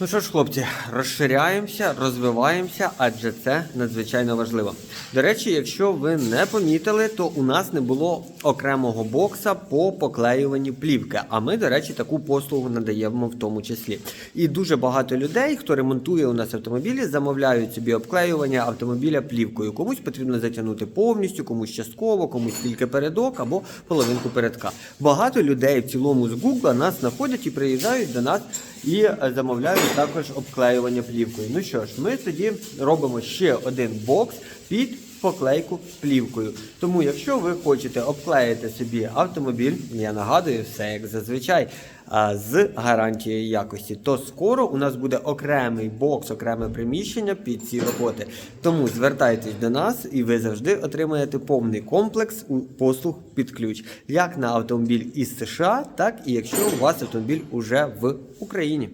Ну що ж, хлопці, розширяємося, розвиваємося, адже це надзвичайно важливо. До речі, якщо ви не помітили, то у нас не було окремого бокса по поклеюванні плівки. А ми, до речі, таку послугу надаємо в тому числі. І дуже багато людей, хто ремонтує у нас автомобілі, замовляють собі обклеювання автомобіля плівкою. Комусь потрібно затягнути повністю, комусь частково, комусь тільки передок або половинку передка. Багато людей в цілому з Гугла нас знаходять і приїжджають до нас і замовляю також обклеювання плівкою. Ну що ж, ми тоді робимо ще один бокс під поклейку плівкою. Тому, якщо ви хочете обклеїти собі автомобіль, я нагадую, все як зазвичай. З гарантією якості, то скоро у нас буде окремий бокс, окреме приміщення під ці роботи. Тому звертайтесь до нас, і ви завжди отримаєте повний комплекс послуг під ключ, як на автомобіль із США, так і якщо у вас автомобіль уже в Україні.